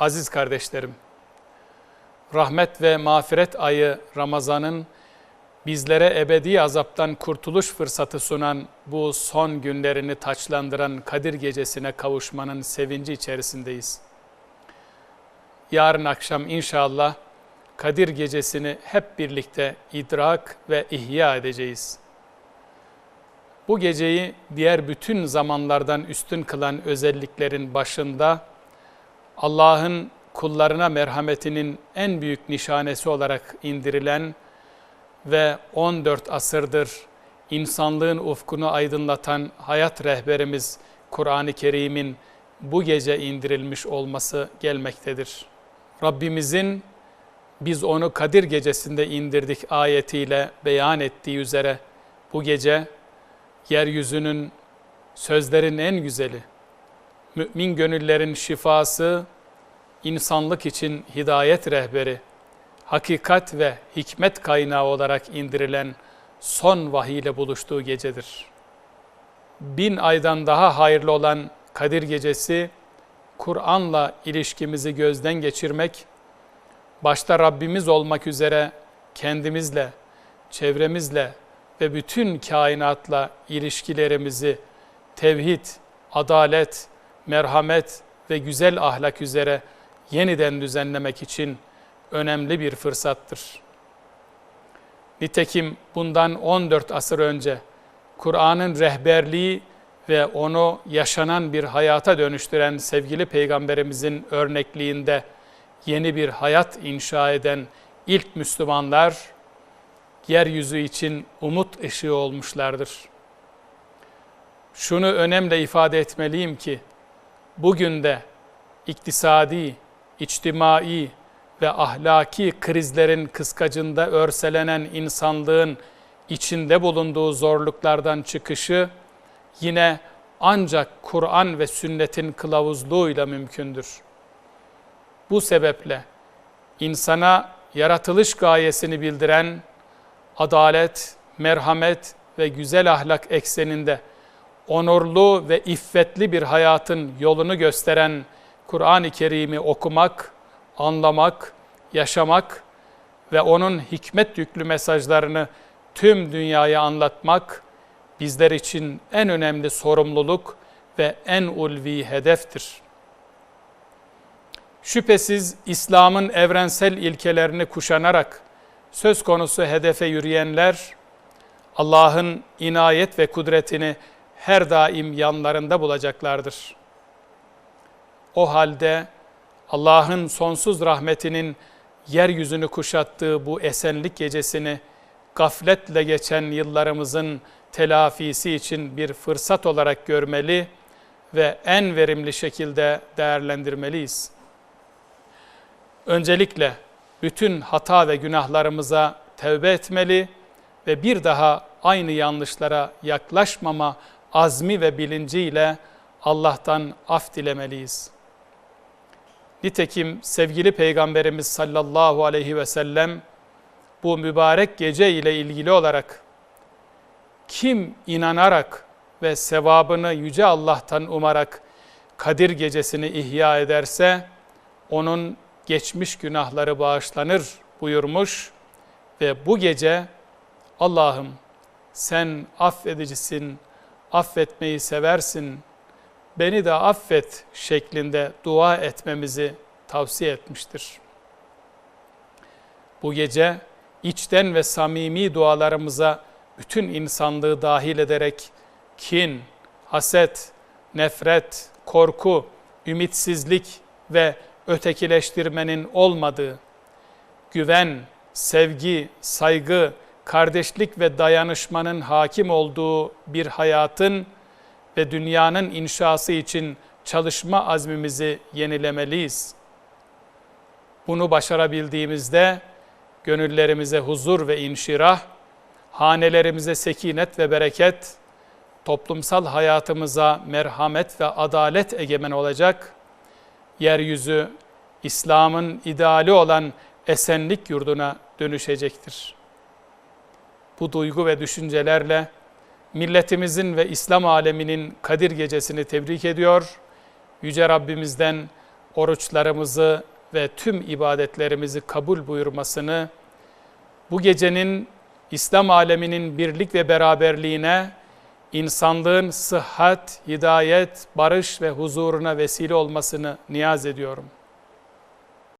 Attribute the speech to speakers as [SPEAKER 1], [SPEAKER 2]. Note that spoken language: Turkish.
[SPEAKER 1] Aziz kardeşlerim, rahmet ve mağfiret ayı Ramazan'ın bizlere ebedi azaptan kurtuluş fırsatı sunan bu son günlerini taçlandıran Kadir Gecesi'ne kavuşmanın sevinci içerisindeyiz. Yarın akşam inşallah Kadir Gecesi'ni hep birlikte idrak ve ihya edeceğiz. Bu geceyi diğer bütün zamanlardan üstün kılan özelliklerin başında Allah'ın kullarına merhametinin en büyük nişanesi olarak indirilen ve 14 asırdır insanlığın ufkunu aydınlatan hayat rehberimiz Kur'an-ı Kerim'in bu gece indirilmiş olması gelmektedir. Rabbimizin biz onu Kadir gecesinde indirdik ayetiyle beyan ettiği üzere bu gece yeryüzünün sözlerin en güzeli, mümin gönüllerin şifası, insanlık için hidayet rehberi, hakikat ve hikmet kaynağı olarak indirilen son vahiy ile buluştuğu gecedir. Bin aydan daha hayırlı olan Kadir Gecesi, Kur'an'la ilişkimizi gözden geçirmek, başta Rabbimiz olmak üzere kendimizle, çevremizle ve bütün kainatla ilişkilerimizi tevhid, adalet, merhamet ve güzel ahlak üzere yeniden düzenlemek için önemli bir fırsattır. Nitekim bundan 14 asır önce Kur'an'ın rehberliği ve onu yaşanan bir hayata dönüştüren sevgili peygamberimizin örnekliğinde yeni bir hayat inşa eden ilk Müslümanlar yeryüzü için umut ışığı olmuşlardır. Şunu önemli ifade etmeliyim ki bugün de iktisadi, içtimai ve ahlaki krizlerin kıskacında örselenen insanlığın içinde bulunduğu zorluklardan çıkışı yine ancak Kur'an ve sünnetin kılavuzluğuyla mümkündür. Bu sebeple insana yaratılış gayesini bildiren adalet, merhamet ve güzel ahlak ekseninde onurlu ve iffetli bir hayatın yolunu gösteren Kur'an-ı Kerim'i okumak, anlamak, yaşamak ve onun hikmet yüklü mesajlarını tüm dünyaya anlatmak bizler için en önemli sorumluluk ve en ulvi hedeftir. Şüphesiz İslam'ın evrensel ilkelerini kuşanarak söz konusu hedefe yürüyenler Allah'ın inayet ve kudretini her daim yanlarında bulacaklardır. O halde Allah'ın sonsuz rahmetinin yeryüzünü kuşattığı bu esenlik gecesini gafletle geçen yıllarımızın telafisi için bir fırsat olarak görmeli ve en verimli şekilde değerlendirmeliyiz. Öncelikle bütün hata ve günahlarımıza tevbe etmeli ve bir daha aynı yanlışlara yaklaşmama azmi ve bilinciyle Allah'tan af dilemeliyiz. Nitekim sevgili Peygamberimiz sallallahu aleyhi ve sellem bu mübarek gece ile ilgili olarak kim inanarak ve sevabını yüce Allah'tan umarak Kadir gecesini ihya ederse onun geçmiş günahları bağışlanır buyurmuş ve bu gece Allah'ım sen affedicisin, affetmeyi seversin, beni de affet şeklinde dua etmemizi tavsiye etmiştir. Bu gece içten ve samimi dualarımıza bütün insanlığı dahil ederek kin, haset, nefret, korku, ümitsizlik ve ötekileştirmenin olmadığı, güven, sevgi, saygı, kardeşlik ve dayanışmanın hakim olduğu bir hayatın ve dünyanın inşası için çalışma azmimizi yenilemeliyiz. Bunu başarabildiğimizde gönüllerimize huzur ve inşirah, hanelerimize sekinet ve bereket, toplumsal hayatımıza merhamet ve adalet egemen olacak. Yeryüzü İslam'ın ideali olan esenlik yurduna dönüşecektir. Bu duygu ve düşüncelerle milletimizin ve İslam aleminin Kadir Gecesi'ni tebrik ediyor. Yüce Rabbimizden oruçlarımızı ve tüm ibadetlerimizi kabul buyurmasını, bu gecenin İslam aleminin birlik ve beraberliğine, insanlığın sıhhat, hidayet, barış ve huzuruna vesile olmasını niyaz ediyorum.''